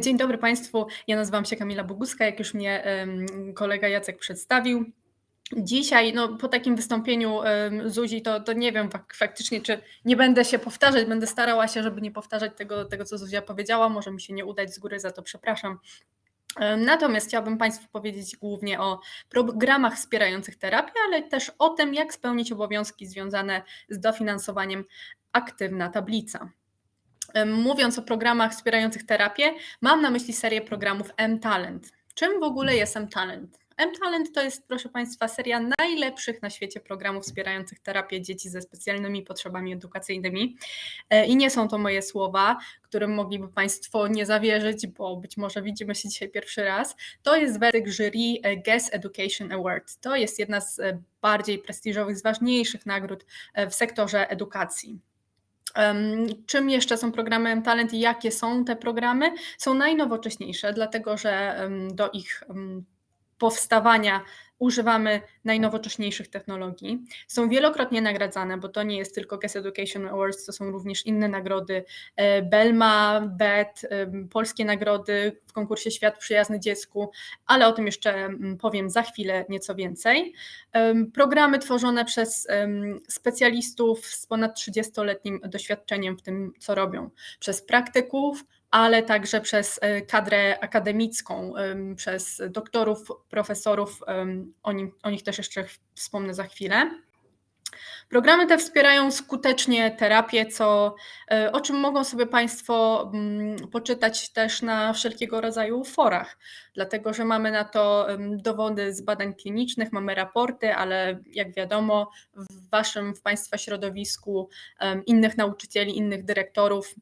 Dzień dobry Państwu. Ja nazywam się Kamila Boguska, jak już mnie kolega Jacek przedstawił. Dzisiaj, no, po takim wystąpieniu Zuzi, to, to nie wiem faktycznie, czy nie będę się powtarzać, będę starała się, żeby nie powtarzać tego, tego, co Zuzia powiedziała. Może mi się nie udać z góry, za to przepraszam. Natomiast chciałabym Państwu powiedzieć głównie o programach wspierających terapię, ale też o tym, jak spełnić obowiązki związane z dofinansowaniem aktywna tablica. Mówiąc o programach wspierających terapię, mam na myśli serię programów M-Talent. Czym w ogóle jest M-Talent? M-Talent to jest, proszę Państwa, seria najlepszych na świecie programów wspierających terapię dzieci ze specjalnymi potrzebami edukacyjnymi. E, I nie są to moje słowa, którym mogliby Państwo nie zawierzyć, bo być może widzimy się dzisiaj pierwszy raz. To jest werdykt jury e, Guest Education Award. To jest jedna z e, bardziej prestiżowych, z ważniejszych nagród w sektorze edukacji. Czym jeszcze są programy Talent i jakie są te programy? Są najnowocześniejsze, dlatego że do ich powstawania używamy najnowocześniejszych technologii. Są wielokrotnie nagradzane, bo to nie jest tylko Guest Education Awards, to są również inne nagrody e, Belma, BET, polskie nagrody w konkursie Świat Przyjazny Dziecku, ale o tym jeszcze powiem za chwilę nieco więcej. Programy tworzone przez specjalistów z ponad 30-letnim doświadczeniem w tym, co robią, przez praktyków, ale także przez e, kadrę akademicką, przez doktorów, profesorów, o, nim, o nich też jeszcze wspomnę za chwilę. Programy te wspierają skutecznie terapię, co, e, o czym mogą sobie Państwo mm, poczytać też na wszelkiego rodzaju forach, dlatego że mamy na to dowody z badań klinicznych, mamy raporty, ale jak wiadomo, w Waszym, w Państwa środowisku innych nauczycieli, innych dyrektorów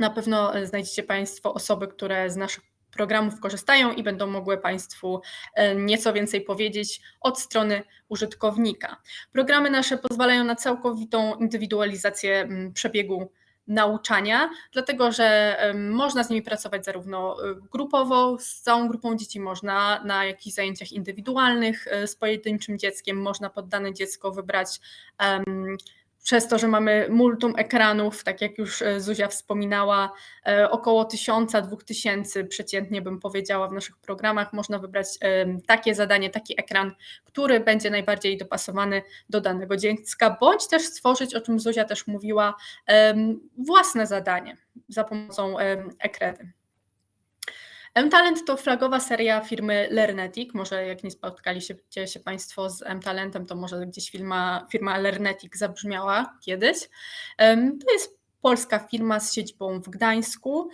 na pewno znajdziecie Państwo osoby, które z naszych programów korzystają i będą mogły Państwu e, nieco więcej powiedzieć od strony użytkownika. Programy nasze pozwalają na całkowitą indywidualizację przebiegu nauczania, dlatego że można z nimi pracować zarówno e, grupowo, z całą grupą dzieci, można na jakichś zajęciach indywidualnych e, z pojedynczym dzieckiem, można pod dane dziecko wybrać przez to, że mamy multum ekranów, tak jak już e, Zuzia wspominała, e, około tysiąca, dwóch tysięcy przeciętnie bym powiedziała w naszych programach, można wybrać takie zadanie, taki ekran, który będzie najbardziej dopasowany do danego dziecka, bądź też stworzyć, o czym Zuzia też mówiła, własne zadanie za pomocą ekredy. M-Talent to flagowa seria firmy Learnetic. Może jak nie spotkaliście się Państwo z M-Talentem, to może gdzieś firma, firma Learnetic zabrzmiała kiedyś. To jest polska firma z siedzibą w Gdańsku.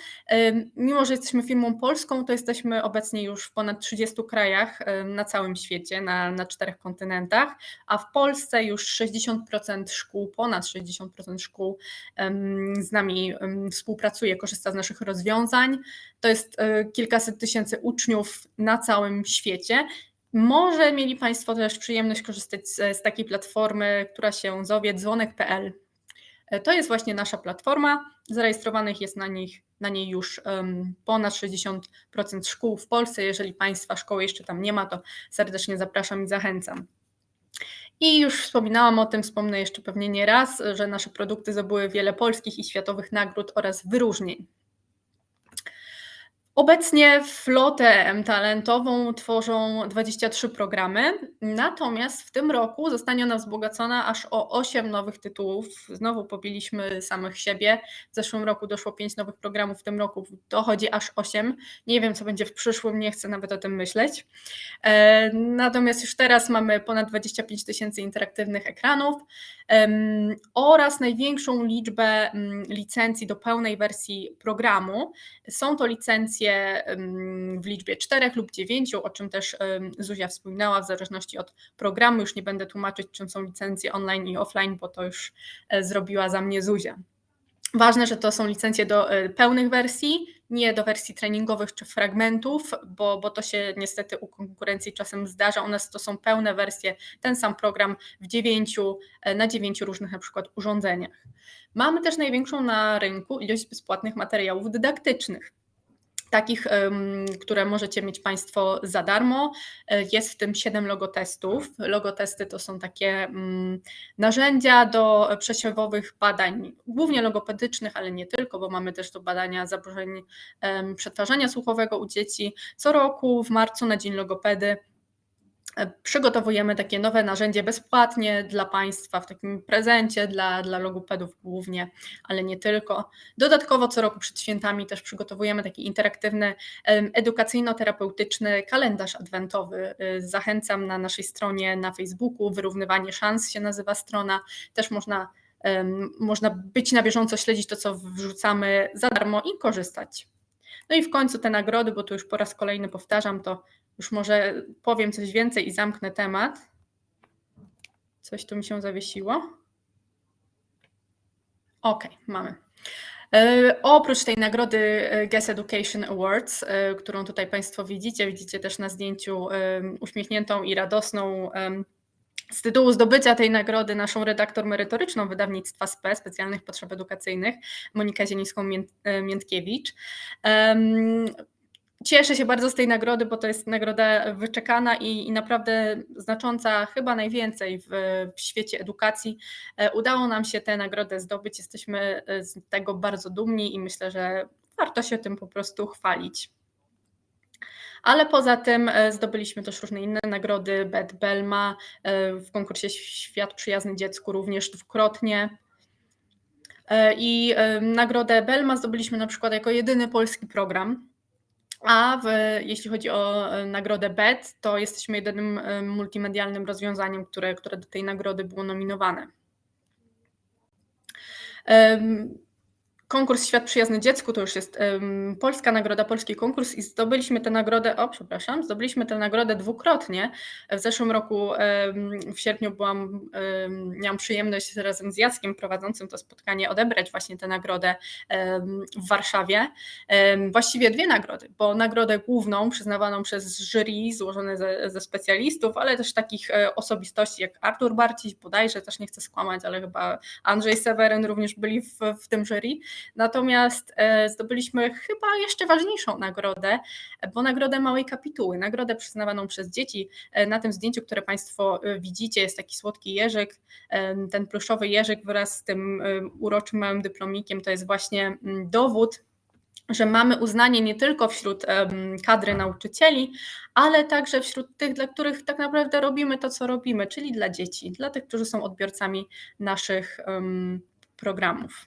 Mimo, że jesteśmy firmą polską, to jesteśmy obecnie już w ponad 30 krajach na całym świecie, na, na czterech kontynentach, a w Polsce już 60% szkół, ponad 60% szkół z nami współpracuje, korzysta z naszych rozwiązań. To jest e, kilkaset tysięcy uczniów na całym świecie. Może mieli Państwo też przyjemność korzystać z, z takiej platformy, która się zowie dzwonek.pl. To jest właśnie nasza platforma. Zarejestrowanych jest na, nich, na niej już ponad 60% szkół w Polsce. Jeżeli Państwa szkoły jeszcze tam nie ma, to serdecznie zapraszam i zachęcam. I już wspominałam o tym, wspomnę jeszcze pewnie nie raz, że nasze produkty zdobyły wiele polskich i światowych nagród oraz wyróżnień. Obecnie flotę talentową tworzą 23 programy, natomiast w tym roku zostanie ona wzbogacona aż o 8 nowych tytułów. Znowu pobiliśmy samych siebie. W zeszłym roku doszło 5 nowych programów, w tym roku dochodzi aż 8. Nie wiem, co będzie w przyszłym, nie chcę nawet o tym myśleć. E, natomiast już teraz mamy ponad 25 tysięcy interaktywnych ekranów oraz największą liczbę mm, licencji do pełnej wersji programu. Są to licencje w liczbie 4 lub 9, o czym też Zuzia wspominała, w zależności od programu. Już nie będę tłumaczyć, czym są licencje online i offline, bo to już e, zrobiła za mnie Zuzia. Ważne, że to są licencje do e, pełnych wersji, nie do wersji treningowych czy fragmentów, bo, bo to się niestety u konkurencji czasem zdarza. U nas to są pełne wersje, ten sam program w dziewięciu, e, na dziewięciu różnych na przykład urządzeniach. Mamy też największą na rynku ilość bezpłatnych materiałów dydaktycznych. Takich, które możecie mieć Państwo za darmo. E, jest w tym 7 logotestów. Logotesty to są takie mm, narzędzia do przesiewowych badań, głównie logopedycznych, ale nie tylko, bo mamy też do badania zaburzeń przetwarzania słuchowego u dzieci. Co roku w marcu na Dzień Logopedy przygotowujemy takie nowe narzędzie bezpłatnie dla Państwa w takim prezencie dla, dla logopedów głównie, ale nie tylko. Dodatkowo co roku przed świętami też przygotowujemy taki interaktywny, edukacyjno-terapeutyczny kalendarz adwentowy. Y, zachęcam na naszej stronie na Facebooku, Wyrównywanie Szans się nazywa strona. Też można, można być na bieżąco, śledzić to, co wrzucamy za darmo i korzystać. No i w końcu te nagrody, bo tu już po raz kolejny powtarzam, to już może powiem coś więcej i zamknę temat. Coś tu mi się zawiesiło. Ok, mamy. E, oprócz tej nagrody e, Guess Education Awards, e, którą tutaj Państwo widzicie, widzicie też na zdjęciu uśmiechniętą i radosną z tytułu zdobycia tej nagrody naszą redaktor merytoryczną wydawnictwa SPE, Specjalnych Potrzeb Edukacyjnych, Monikę Zielińską-Miętkiewicz. Cieszę się bardzo z tej nagrody, bo to jest nagroda wyczekana i, i naprawdę znacząca chyba najwięcej w, w, świecie edukacji. E, udało nam się tę nagrodę zdobyć, jesteśmy e, z tego bardzo dumni i myślę, że warto się tym po prostu chwalić. Ale poza tym e, zdobyliśmy też różne inne nagrody. Bet Belma w konkursie Świat Przyjazny Dziecku również dwukrotnie. I nagrodę Belma zdobyliśmy na przykład jako jedyny polski program a w, jeśli chodzi o e, nagrodę BET, to jesteśmy jedynym e, multimedialnym rozwiązaniem, które, które do tej nagrody było nominowane. Konkurs Świat Przyjazny Dziecku to już jest um, polska nagroda, polski konkurs i zdobyliśmy tę nagrodę, o przepraszam, zdobyliśmy tę nagrodę dwukrotnie. W zeszłym roku um, w sierpniu byłam, um, miałam przyjemność razem z Jackiem prowadzącym to spotkanie odebrać właśnie tę nagrodę w Warszawie. Właściwie dwie nagrody, bo nagrodę główną przyznawaną przez jury złożone ze, ze specjalistów, ale też takich e, osobistości jak Artur Barciś, bodajże też nie chcę skłamać, ale chyba Andrzej Seweryn również byli w, w tym jury. Natomiast e, zdobyliśmy chyba jeszcze ważniejszą nagrodę, bo nagrodę Małej Kapituły, nagrodę przyznawaną przez dzieci. E, na tym zdjęciu, które Państwo e, widzicie, jest taki słodki jeżyk, ten pluszowy jeżyk wraz z tym uroczym małym dyplomikiem, to jest właśnie mm, dowód że mamy uznanie nie tylko wśród kadry nauczycieli, ale także wśród tych, dla których tak naprawdę robimy to, co robimy, czyli dla dzieci, dla tych, którzy są odbiorcami naszych programów.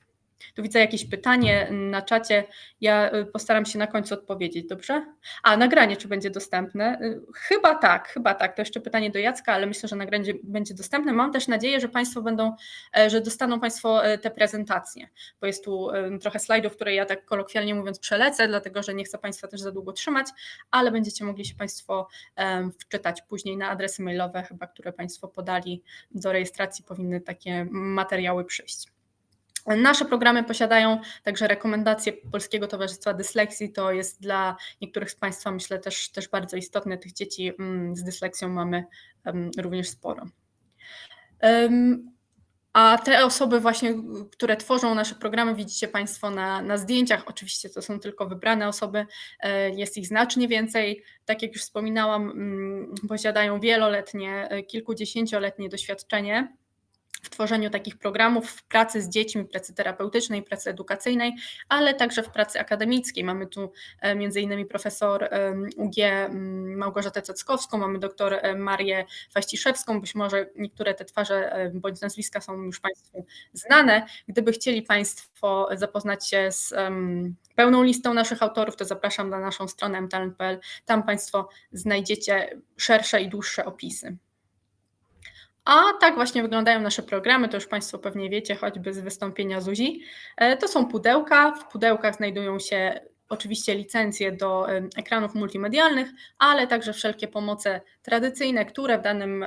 Tu widzę jakieś pytanie na czacie. Ja y, postaram się na końcu odpowiedzieć, dobrze? A, nagranie czy będzie dostępne? Y, chyba tak, chyba tak. To jeszcze pytanie do Jacka, ale myślę, że nagranie będzie dostępne. Mam też nadzieję, że Państwo będą, e, że dostaną Państwo e, te prezentacje, bo jest tu trochę slajdów, które ja tak kolokwialnie mówiąc przelecę, dlatego że nie chcę Państwa też za długo trzymać, ale będziecie mogli się Państwo wczytać później na adresy mailowe, chyba które Państwo podali do rejestracji, powinny takie materiały przyjść. Nasze programy posiadają także rekomendacje Polskiego Towarzystwa Dysleksji. To jest dla niektórych z Państwa, myślę, też, też bardzo istotne. Tych dzieci mm, z dysleksją mamy również sporo. A te osoby właśnie, które tworzą nasze programy, widzicie Państwo na, na zdjęciach. Oczywiście to są tylko wybrane osoby, e, jest ich znacznie więcej. Tak jak już wspominałam, mm, posiadają wieloletnie, e, kilkudziesięcioletnie doświadczenie w tworzeniu takich programów, w pracy z dziećmi, pracy terapeutycznej, pracy edukacyjnej, ale także w pracy akademickiej. Mamy tu e, innymi profesor UG Małgorzatę Ceckowską, mamy doktor e, Marię Faściszewską, być może niektóre te twarze e, bądź nazwiska są już Państwu znane. Gdyby chcieli Państwo zapoznać się z pełną listą naszych autorów, to zapraszam na naszą stronę mtalent.pl. Tam Państwo znajdziecie szersze i dłuższe opisy. A tak właśnie wyglądają nasze programy, to już Państwo pewnie wiecie, choćby z wystąpienia Zuzi. E, to są pudełka, w pudełkach znajdują się oczywiście licencje do ekranów multimedialnych, ale także wszelkie pomoce tradycyjne, które w danym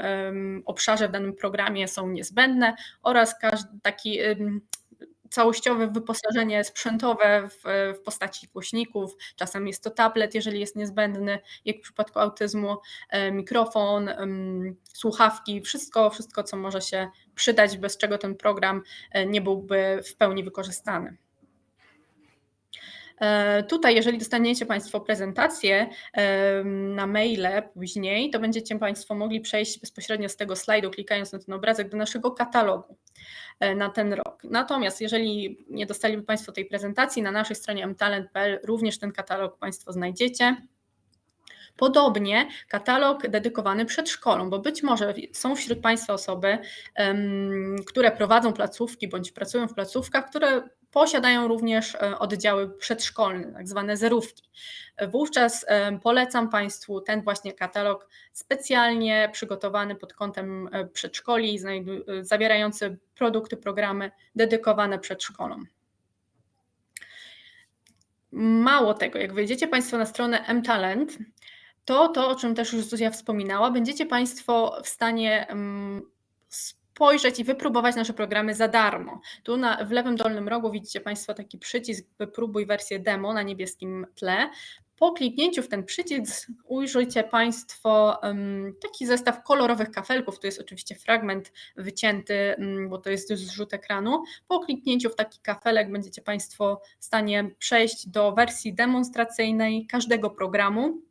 obszarze, w danym programie są niezbędne oraz taki całościowe wyposażenie sprzętowe w, w, postaci głośników, czasem jest to tablet, jeżeli jest niezbędny, jak w przypadku autyzmu, e, mikrofon, słuchawki, wszystko, wszystko, co może się przydać, bez czego ten program e, nie byłby w pełni wykorzystany. E, tutaj, jeżeli dostaniecie Państwo prezentację na maile później, to będziecie Państwo mogli przejść bezpośrednio z tego slajdu, klikając na ten obrazek, do naszego katalogu na ten rok. Natomiast jeżeli nie dostaliby Państwo tej prezentacji, na naszej stronie mtalent.pl również ten katalog Państwo znajdziecie. Podobnie katalog dedykowany przedszkolom, bo być może są wśród Państwa osoby, które prowadzą placówki bądź pracują w placówkach, które posiadają również e, oddziały przedszkolne, tak zwane zerówki. Wówczas e, polecam Państwu ten właśnie katalog specjalnie przygotowany pod kątem e, przedszkoli, zawierający produkty, programy dedykowane przedszkolom. Mało tego, jak wejdziecie Państwo na stronę mTalent, to to, o czym też już Zuzia wspominała, będziecie Państwo w stanie mm, spojrzeć i wypróbować nasze programy za darmo. Tu na, w lewym dolnym rogu widzicie Państwo taki przycisk wypróbuj wersję demo na niebieskim tle. Po kliknięciu w ten przycisk ujrzycie Państwo taki zestaw kolorowych kafelków. To jest oczywiście fragment wycięty, bo to jest zrzut ekranu. Po kliknięciu w taki kafelek będziecie Państwo w stanie przejść do wersji demonstracyjnej każdego programu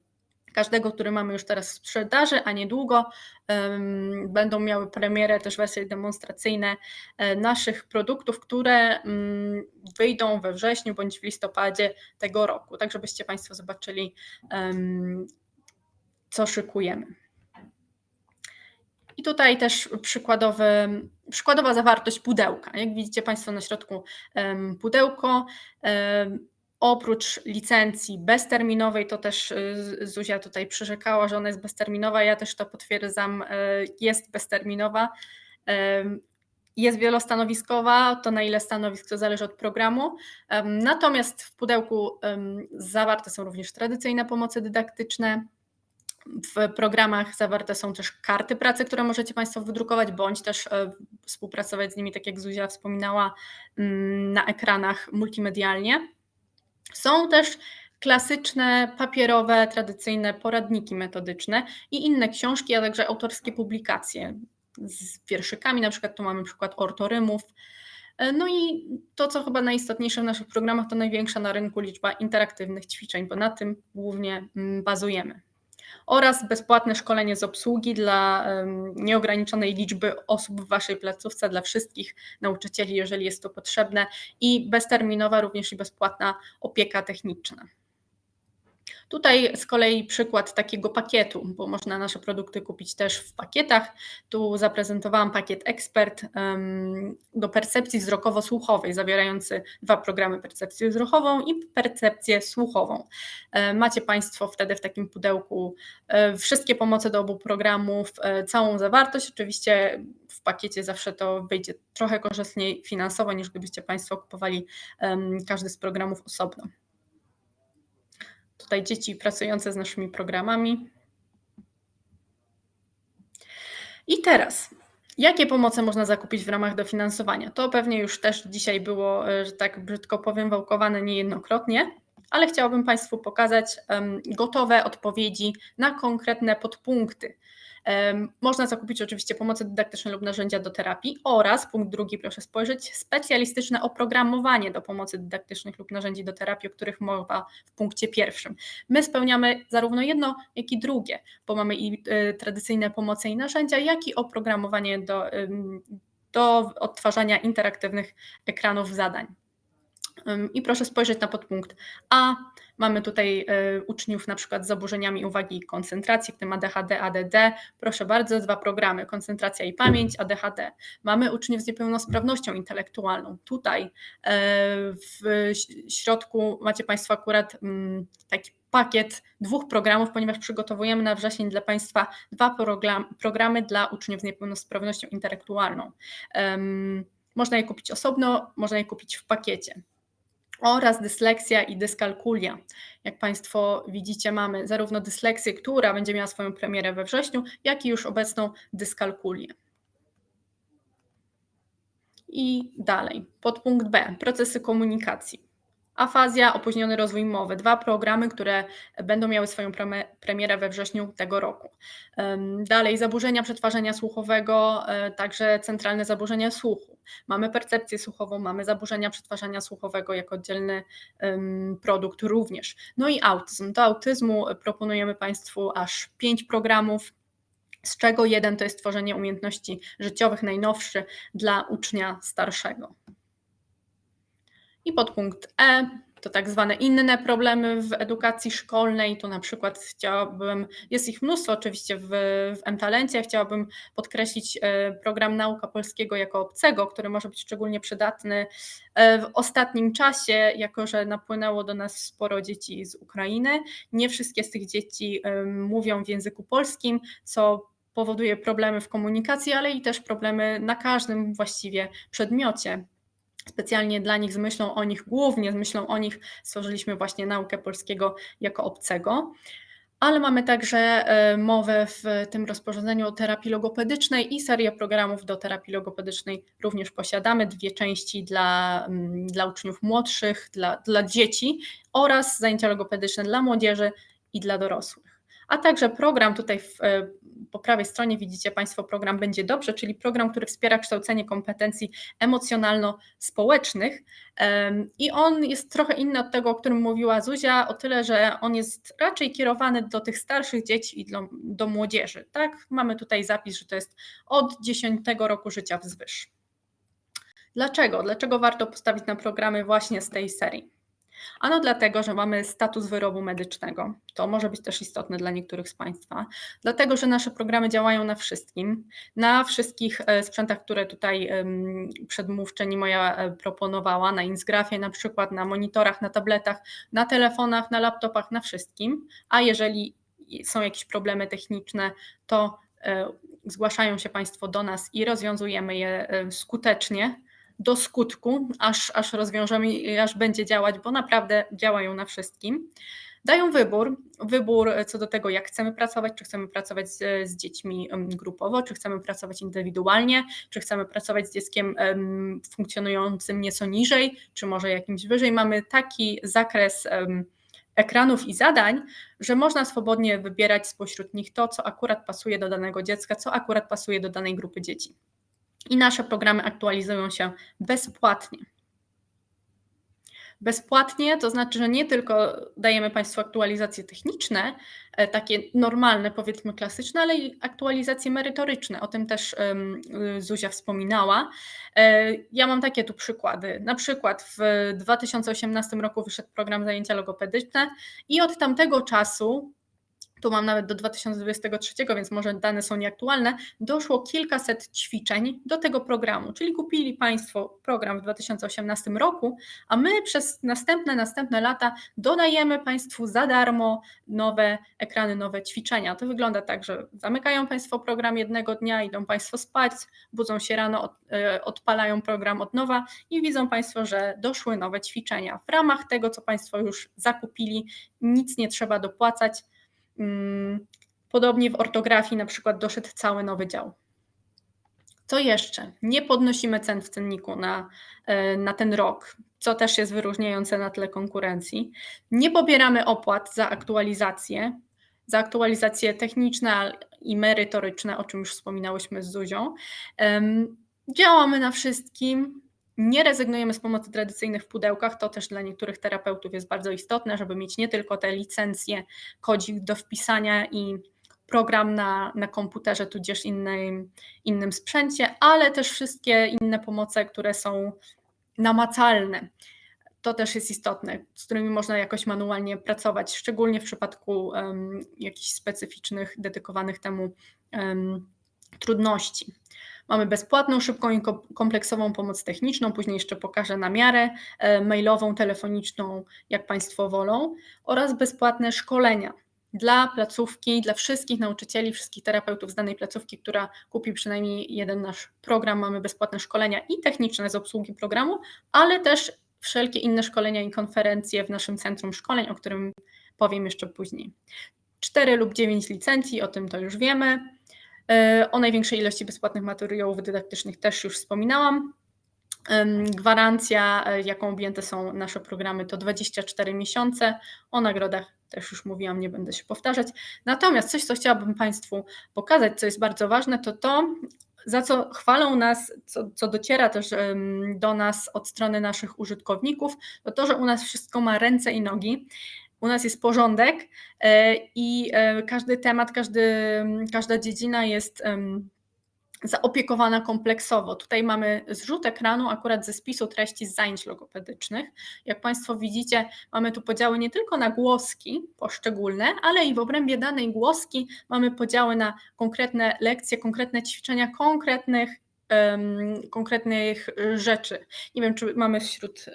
każdego, który mamy już teraz w sprzedaży, a niedługo um, będą miały premierę też wersje demonstracyjne e, naszych produktów, które um, wyjdą we wrześniu bądź w listopadzie tego roku, tak żebyście Państwo zobaczyli, um, co szykujemy. I tutaj też przykładowy, przykładowa zawartość pudełka. Jak widzicie Państwo na środku pudełko, Oprócz licencji bezterminowej, to też y, Zuzia tutaj przyrzekała, że ona jest bezterminowa, ja też to potwierdzam, y, jest bezterminowa. Jest wielostanowiskowa, to na ile stanowisk to zależy od programu. Natomiast w pudełku zawarte są również tradycyjne pomocy dydaktyczne. W programach zawarte są też karty pracy, które możecie Państwo wydrukować, bądź też e, współpracować z nimi, tak jak Zuzia wspominała, mm, na ekranach multimedialnie. Są też klasyczne, papierowe, tradycyjne poradniki metodyczne i inne książki, a także autorskie publikacje z wierszykami, na przykład tu mamy przykład ortorymów. No i to, co chyba najistotniejsze w naszych programach, to największa na rynku liczba interaktywnych ćwiczeń, bo na tym głównie mm, bazujemy oraz bezpłatne szkolenie z obsługi dla nieograniczonej liczby osób w Waszej placówce, dla wszystkich nauczycieli, jeżeli jest to potrzebne, i bezterminowa również i bezpłatna opieka techniczna. Tutaj z kolei przykład takiego pakietu, bo można nasze produkty kupić też w pakietach. Tu zaprezentowałam pakiet Ekspert do percepcji wzrokowo-słuchowej, zawierający dwa programy percepcję wzrokową i percepcję słuchową. E, macie Państwo wtedy w takim pudełku e, wszystkie pomoce do obu programów, e, całą zawartość. Oczywiście w pakiecie zawsze to wyjdzie trochę korzystniej finansowo, niż gdybyście Państwo kupowali każdy z programów osobno tutaj dzieci pracujące z naszymi programami. I teraz, jakie pomoce można zakupić w ramach dofinansowania? To pewnie już też dzisiaj było, e, że tak brzydko powiem, wałkowane niejednokrotnie, ale chciałabym Państwu pokazać gotowe odpowiedzi na konkretne podpunkty można zakupić oczywiście pomocy dydaktyczne lub narzędzia do terapii oraz, punkt drugi proszę spojrzeć, specjalistyczne oprogramowanie do pomocy dydaktycznych lub narzędzi do terapii, o których mowa w punkcie pierwszym. My spełniamy zarówno jedno, jak i drugie, bo mamy i y, tradycyjne pomoce i narzędzia, jak i oprogramowanie do, do odtwarzania interaktywnych ekranów zadań. I proszę spojrzeć na podpunkt A. Mamy tutaj e, uczniów na przykład z zaburzeniami uwagi i koncentracji, w tym ADHD, ADD. Proszę bardzo, dwa programy, koncentracja i pamięć, ADHD. Mamy uczniów z niepełnosprawnością intelektualną. Tutaj e, w środku macie Państwo akurat taki pakiet dwóch programów, ponieważ przygotowujemy na wrzesień dla Państwa dwa program, programy dla uczniów z niepełnosprawnością intelektualną. Można je kupić osobno, można je kupić w pakiecie oraz dysleksja i dyskalkulia. Jak Państwo widzicie, mamy zarówno dysleksję, która będzie miała swoją premierę we wrześniu, jak i już obecną dyskalkulię. I dalej, podpunkt B, procesy komunikacji. Afazja, opóźniony rozwój mowy. Dwa programy, które będą miały swoją premierę we wrześniu tego roku. Dalej, zaburzenia przetwarzania słuchowego, e, także centralne zaburzenia słuchu. Mamy percepcję słuchową, mamy zaburzenia przetwarzania słuchowego jako oddzielny produkt również. No i autyzm. Do autyzmu proponujemy Państwu aż pięć programów z czego jeden to jest tworzenie umiejętności życiowych, najnowszy dla ucznia starszego. I podpunkt E to tak zwane inne problemy w edukacji szkolnej. Tu na przykład chciałabym, jest ich mnóstwo oczywiście w, w M-Talencie, chciałabym podkreślić e, program Nauka Polskiego jako obcego, który może być szczególnie przydatny e, w ostatnim czasie, jako że napłynęło do nas sporo dzieci z Ukrainy. Nie wszystkie z tych dzieci e, mówią w języku polskim, co powoduje problemy w komunikacji, ale i też problemy na każdym właściwie przedmiocie specjalnie dla nich, z myślą o nich, głównie z myślą o nich, stworzyliśmy właśnie naukę polskiego jako obcego. Ale mamy także e, mowę w tym rozporządzeniu o terapii logopedycznej i serię programów do terapii logopedycznej również posiadamy. Dwie części dla, mm, dla uczniów młodszych, dla, dla dzieci oraz zajęcia logopedyczne dla młodzieży i dla dorosłych. A także program tutaj w e, po prawej stronie widzicie Państwo program Będzie Dobrze, czyli program, który wspiera kształcenie kompetencji emocjonalno-społecznych. I on jest trochę inny od tego, o którym mówiła Zuzia, o tyle, że on jest raczej kierowany do tych starszych dzieci i do, do młodzieży. Tak, mamy tutaj zapis, że to jest od 10 roku życia wzwyż. Dlaczego? Dlaczego warto postawić na programy właśnie z tej serii? Ano dlatego, że mamy status wyrobu medycznego. To może być też istotne dla niektórych z Państwa. Dlatego, że nasze programy działają na wszystkim, na wszystkich e, sprzętach, które tutaj przedmówczeni moja e, proponowała, na Insgrafie na przykład, na monitorach, na tabletach, na telefonach, na laptopach, na wszystkim. A jeżeli są jakieś problemy techniczne, to e, zgłaszają się Państwo do nas i rozwiązujemy je skutecznie do skutku, aż, aż rozwiążemy i aż będzie działać, bo naprawdę działają na wszystkim. Dają wybór, wybór co do tego, jak chcemy pracować, czy chcemy pracować z, z dziećmi grupowo, czy chcemy pracować indywidualnie, czy chcemy pracować z dzieckiem um, funkcjonującym nieco niżej, czy może jakimś wyżej. Mamy taki zakres um, ekranów i zadań, że można swobodnie wybierać spośród nich to, co akurat pasuje do danego dziecka, co akurat pasuje do danej grupy dzieci i nasze programy aktualizują się bezpłatnie. Bezpłatnie to znaczy, że nie tylko dajemy Państwu aktualizacje techniczne, e, takie normalne, powiedzmy klasyczne, ale i aktualizacje merytoryczne. O tym też Zuzia wspominała. E, ja mam takie tu przykłady. Na przykład w 2018 roku wyszedł program zajęcia logopedyczne i od tamtego czasu tu mam nawet do 2023, więc może dane są nieaktualne, doszło kilkaset ćwiczeń do tego programu, czyli kupili Państwo program w 2018 roku, a my przez następne, następne lata dodajemy Państwu za darmo nowe ekrany, nowe ćwiczenia. To wygląda tak, że zamykają Państwo program jednego dnia, idą Państwo spać, budzą się rano, e, odpalają program od nowa i widzą Państwo, że doszły nowe ćwiczenia. W ramach tego, co Państwo już zakupili, nic nie trzeba dopłacać, podobnie w ortografii na przykład doszedł cały nowy dział. Co jeszcze? Nie podnosimy cen w cenniku na, e, na ten rok, co też jest wyróżniające na tle konkurencji. Nie pobieramy opłat za aktualizacje, za aktualizacje techniczne i merytoryczne, o czym już wspominałyśmy z Zuzią. Działamy na wszystkim, nie rezygnujemy z pomocy tradycyjnych w pudełkach, to też dla niektórych terapeutów jest bardzo istotne, żeby mieć nie tylko te licencje, kodzik do wpisania i program na, na komputerze, tudzież innym, sprzęcie, ale też wszystkie inne pomoce, które są namacalne. To też jest istotne, z którymi można jakoś manualnie pracować, szczególnie w przypadku um, jakichś specyficznych, dedykowanych temu um, trudności. Mamy bezpłatną, szybką i kompleksową pomoc techniczną, później jeszcze pokażę na miarę, e, mailową, telefoniczną, jak Państwo wolą, oraz bezpłatne szkolenia dla placówki, dla wszystkich nauczycieli, wszystkich terapeutów z danej placówki, która kupi przynajmniej jeden nasz program. Mamy bezpłatne szkolenia i techniczne z obsługi programu, ale też wszelkie inne szkolenia i konferencje w naszym centrum szkoleń, o którym powiem jeszcze później. 4 lub 9 licencji, o tym to już wiemy. E, o największej ilości bezpłatnych materiałów dydaktycznych też już wspominałam. Gwarancja, e, jaką objęte są nasze programy, to 24 miesiące. O nagrodach też już mówiłam, nie będę się powtarzać. Natomiast coś, co chciałabym Państwu pokazać, co jest bardzo ważne, to to, za co chwalą nas, co, co dociera też do nas od strony naszych użytkowników, to to, że u nas wszystko ma ręce i nogi. U nas jest porządek e, i e, każdy temat, każdy, każda dziedzina jest zaopiekowana kompleksowo. Tutaj mamy zrzut ekranu akurat ze spisu treści z zajęć logopedycznych. Jak Państwo widzicie, mamy tu podziały nie tylko na głoski poszczególne, ale i w obrębie danej głoski mamy podziały na konkretne lekcje, konkretne ćwiczenia, konkretnych konkretnych rzeczy. Nie wiem, czy mamy wśród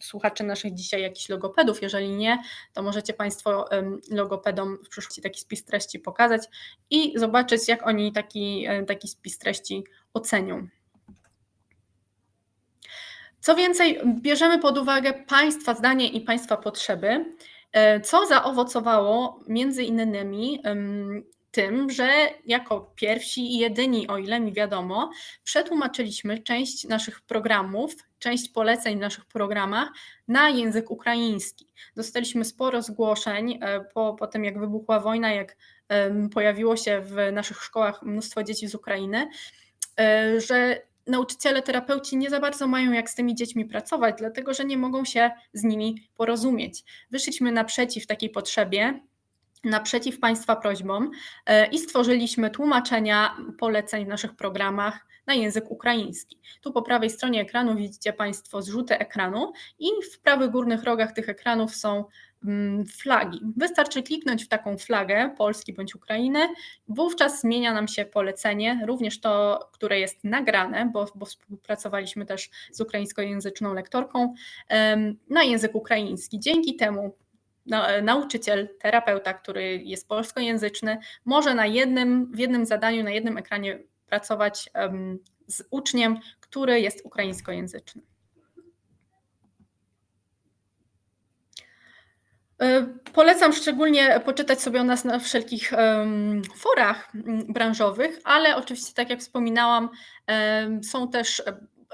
słuchaczy naszych dzisiaj jakichś logopedów. Jeżeli nie, to możecie Państwo logopedom w przyszłości taki spis treści pokazać i zobaczyć, jak oni taki, taki spis treści ocenią. Co więcej, bierzemy pod uwagę Państwa zdanie i Państwa potrzeby, e, co zaowocowało między innymi tym, że jako pierwsi i jedyni, o ile mi wiadomo, przetłumaczyliśmy część naszych programów, część poleceń w naszych programach na język ukraiński. Dostaliśmy sporo zgłoszeń e, po, po tym, jak wybuchła wojna, jak pojawiło się w naszych szkołach mnóstwo dzieci z Ukrainy, e, że nauczyciele, terapeuci nie za bardzo mają jak z tymi dziećmi pracować, dlatego że nie mogą się z nimi porozumieć. Wyszliśmy naprzeciw takiej potrzebie naprzeciw Państwa prośbom e, i stworzyliśmy tłumaczenia poleceń w naszych programach na język ukraiński. Tu po prawej stronie ekranu widzicie Państwo zrzuty ekranu i w prawych górnych rogach tych ekranów są mm, flagi. Wystarczy kliknąć w taką flagę Polski bądź Ukrainy, wówczas zmienia nam się polecenie, również to, które jest nagrane, bo, bo współpracowaliśmy też z ukraińskojęzyczną lektorką, na język ukraiński. Dzięki temu nauczyciel, terapeuta, który jest polskojęzyczny, może na jednym, w jednym zadaniu, na jednym ekranie pracować z uczniem, który jest ukraińskojęzyczny. E, polecam szczególnie poczytać sobie o nas na wszelkich forach branżowych, ale oczywiście, tak jak wspominałam, są też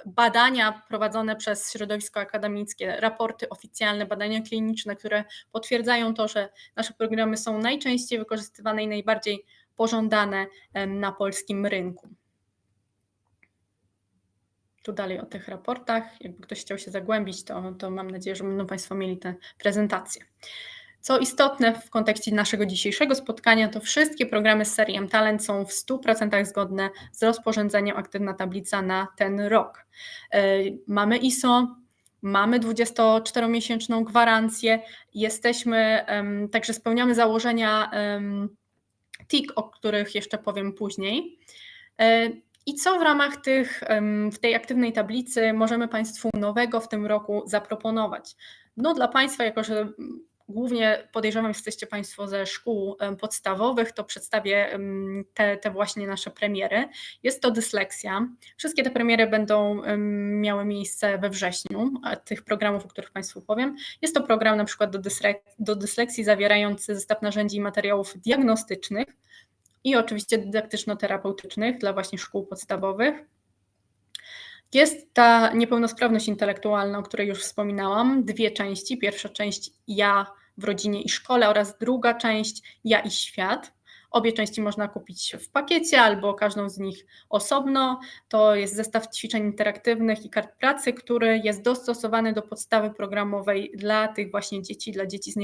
badania prowadzone przez środowisko akademickie, raporty oficjalne, badania kliniczne, które potwierdzają to, że nasze programy są najczęściej wykorzystywane i najbardziej pożądane na polskim rynku. Tu dalej o tych raportach. Jakby ktoś chciał się zagłębić, to, to mam nadzieję, że będą Państwo mieli tę prezentację. Co istotne w kontekście naszego dzisiejszego spotkania, to wszystkie programy z serii M-Talent są w 100% zgodne z rozporządzeniem Aktywna Tablica na ten rok. E, mamy ISO, mamy 24-miesięczną gwarancję, jesteśmy, także spełniamy założenia TIK, o których jeszcze powiem później. E, I co w ramach tych, w tej aktywnej tablicy możemy Państwu nowego w tym roku zaproponować? No dla Państwa, jako że głównie podejrzewam, jesteście Państwo ze szkół podstawowych, to przedstawię te, te właśnie nasze premiery. Jest to dysleksja. Wszystkie te premiery będą miały miejsce we wrześniu, tych programów, o których Państwu powiem. Jest to program na przykład do, do dysleksji zawierający zestaw narzędzi i materiałów diagnostycznych i oczywiście dydaktyczno-terapeutycznych dla właśnie szkół podstawowych. Jest ta niepełnosprawność intelektualna, o której już wspominałam, dwie części. Pierwsza część ja w rodzinie i szkole oraz druga część Ja i świat. Obie części można kupić w pakiecie albo każdą z nich osobno. To jest zestaw ćwiczeń interaktywnych i kart pracy, który jest dostosowany do podstawy programowej dla tych właśnie dzieci, dla dzieci z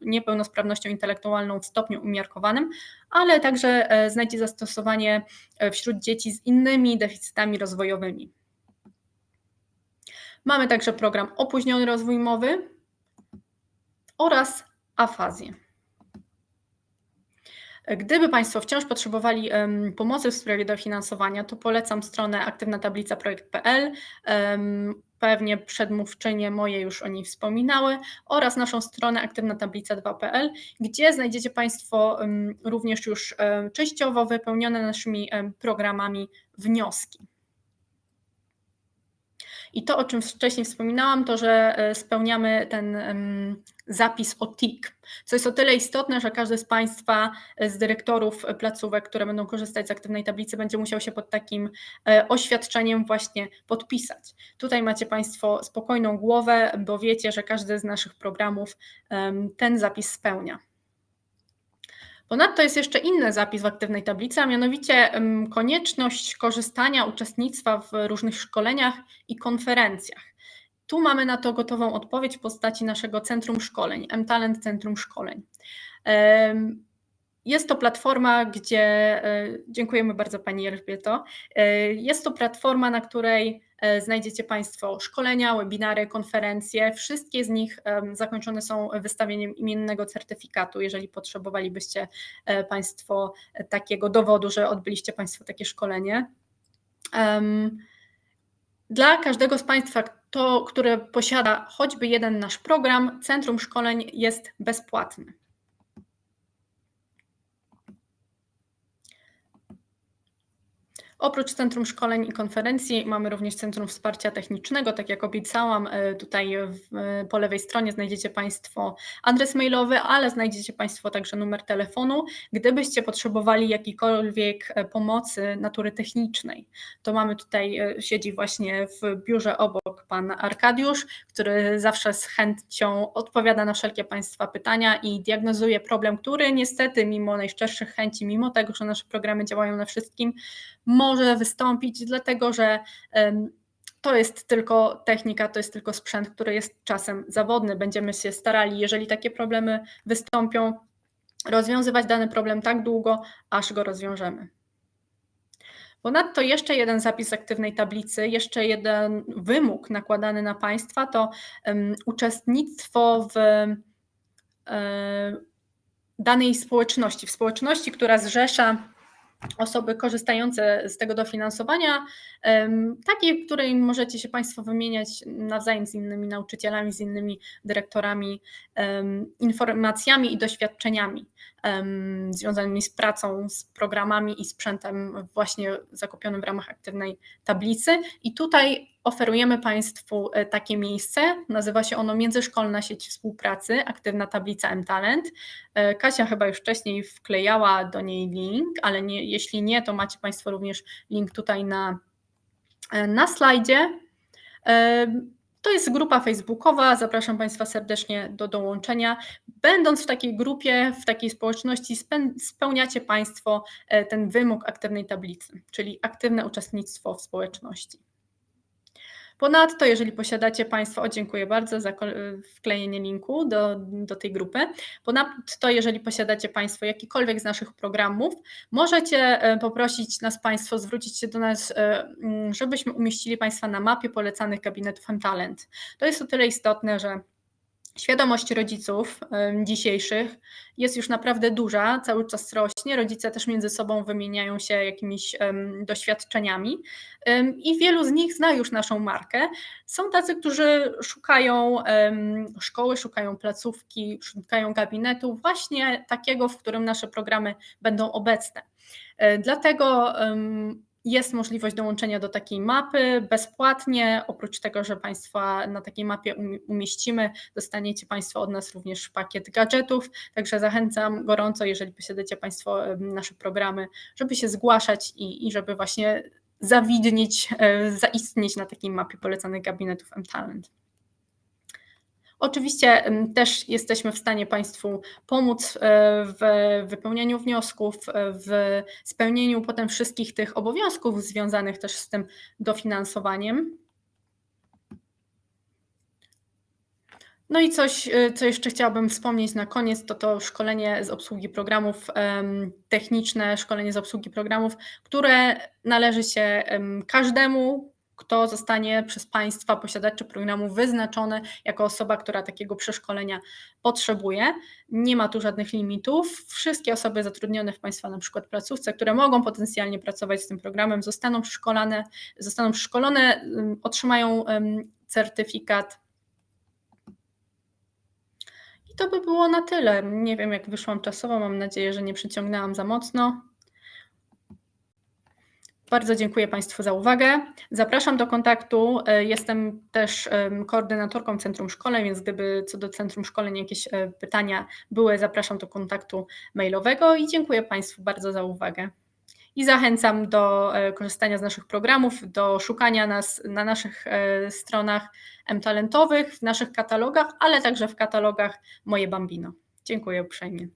niepełnosprawnością intelektualną w stopniu umiarkowanym, ale także e, znajdzie zastosowanie e, wśród dzieci z innymi deficytami rozwojowymi. Mamy także program Opóźniony Rozwój Mowy, oraz afazję. Gdyby Państwo wciąż potrzebowali pomocy w sprawie dofinansowania, to polecam stronę aktywnatablicprojekt.pl. Um, pewnie przedmówczynie moje już o niej wspominały, oraz naszą stronę aktywnatablica2.pl, gdzie znajdziecie Państwo również już częściowo wypełnione naszymi programami wnioski. I to, o czym wcześniej wspominałam, to że e, spełniamy ten zapis o TIK, co jest o tyle istotne, że każdy z Państwa, e, z dyrektorów placówek, które będą korzystać z aktywnej tablicy, będzie musiał się pod takim e, oświadczeniem właśnie podpisać. Tutaj macie Państwo spokojną głowę, bo wiecie, że każdy z naszych programów ten zapis spełnia. Ponadto jest jeszcze inny zapis w aktywnej tablicy, a mianowicie konieczność korzystania, uczestnictwa w różnych szkoleniach i konferencjach. Tu mamy na to gotową odpowiedź w postaci naszego Centrum Szkoleń, mTalent Centrum Szkoleń. Jest to platforma, gdzie, e, dziękujemy bardzo Pani Elżbieto, e, jest to platforma, na której znajdziecie Państwo szkolenia, webinary, konferencje. Wszystkie z nich zakończone są wystawieniem imiennego certyfikatu, jeżeli potrzebowalibyście Państwo takiego dowodu, że odbyliście Państwo takie szkolenie. Dla każdego z Państwa, to, które posiada choćby jeden nasz program, Centrum Szkoleń jest bezpłatny. Oprócz Centrum Szkoleń i Konferencji mamy również Centrum Wsparcia Technicznego. Tak jak obiecałam, e, tutaj e, po lewej stronie znajdziecie Państwo adres mailowy, ale znajdziecie Państwo także numer telefonu. Gdybyście potrzebowali jakiejkolwiek e, pomocy natury technicznej, to mamy tutaj, siedzi właśnie w biurze obok pan Arkadiusz, który zawsze z chęcią odpowiada na wszelkie Państwa pytania i diagnozuje problem, który niestety mimo najszczerszych chęci, mimo tego, że nasze programy działają na wszystkim, może wystąpić, dlatego że to jest tylko technika, to jest tylko sprzęt, który jest czasem zawodny. Będziemy się starali, jeżeli takie problemy wystąpią, rozwiązywać dany problem tak długo, aż go rozwiążemy. Ponadto jeszcze jeden zapis aktywnej tablicy, jeszcze jeden wymóg nakładany na państwa to um, uczestnictwo w um, danej społeczności, w społeczności, która zrzesza osoby korzystające z tego dofinansowania, takiej, której możecie się Państwo wymieniać nawzajem z innymi nauczycielami, z innymi dyrektorami, informacjami i doświadczeniami związanymi z pracą, z programami i sprzętem właśnie zakupionym w ramach aktywnej tablicy. I tutaj oferujemy Państwu e, takie miejsce. Nazywa się ono Międzyszkolna Sieć Współpracy, aktywna tablica mTalent. E, Kasia chyba już wcześniej wklejała do niej link, ale nie, jeśli nie, to macie Państwo również link tutaj na, e, na slajdzie. To jest grupa facebookowa, zapraszam Państwa serdecznie do dołączenia. Będąc w takiej grupie, w takiej społeczności, spełniacie Państwo ten wymóg aktywnej tablicy, czyli aktywne uczestnictwo w społeczności. Ponadto, jeżeli posiadacie Państwo, o dziękuję bardzo za wklejenie linku do, do tej grupy. Ponadto, jeżeli posiadacie Państwo jakikolwiek z naszych programów, możecie e, poprosić nas Państwo, zwrócić się do nas, e, żebyśmy umieścili Państwa na mapie polecanych gabinetów Talent. To jest o tyle istotne, że Świadomość rodziców dzisiejszych jest już naprawdę duża, cały czas rośnie. Rodzice też między sobą wymieniają się jakimiś doświadczeniami i wielu z nich zna już naszą markę. Są tacy, którzy szukają szkoły, szukają placówki, szukają gabinetu, właśnie takiego, w którym nasze programy będą obecne. E, dlatego jest możliwość dołączenia do takiej mapy bezpłatnie. Oprócz tego, że Państwa na takiej mapie umieścimy, dostaniecie Państwo od nas również pakiet gadżetów. Także zachęcam gorąco, jeżeli posiadacie Państwo nasze programy, żeby się zgłaszać i, i żeby właśnie zawidnieć, e, zaistnieć na takiej mapie polecanych gabinetów mTalent. Oczywiście też jesteśmy w stanie Państwu pomóc e, w wypełnianiu wniosków, e, w spełnieniu potem wszystkich tych obowiązków związanych też z tym dofinansowaniem. No i coś, e, co jeszcze chciałabym wspomnieć na koniec, to to szkolenie z obsługi programów techniczne, szkolenie z obsługi programów, które należy się każdemu kto zostanie przez Państwa posiadaczy programu wyznaczony jako osoba, która takiego przeszkolenia potrzebuje. Nie ma tu żadnych limitów. Wszystkie osoby zatrudnione w Państwa na przykład placówce, które mogą potencjalnie pracować z tym programem, zostaną przeszkolone, zostaną przeszkolone otrzymają certyfikat. I to by było na tyle. Nie wiem, jak wyszłam czasowo. Mam nadzieję, że nie przyciągnęłam za mocno. Bardzo dziękuję Państwu za uwagę. Zapraszam do kontaktu. E, Jestem też koordynatorką Centrum Szkoleń, więc gdyby co do Centrum Szkoleń jakieś e, pytania były, zapraszam do kontaktu mailowego i dziękuję Państwu bardzo za uwagę. I zachęcam do e, korzystania z naszych programów, do szukania nas na naszych stronach mtalentowych, w naszych katalogach, ale także w katalogach Moje Bambino. Dziękuję uprzejmie.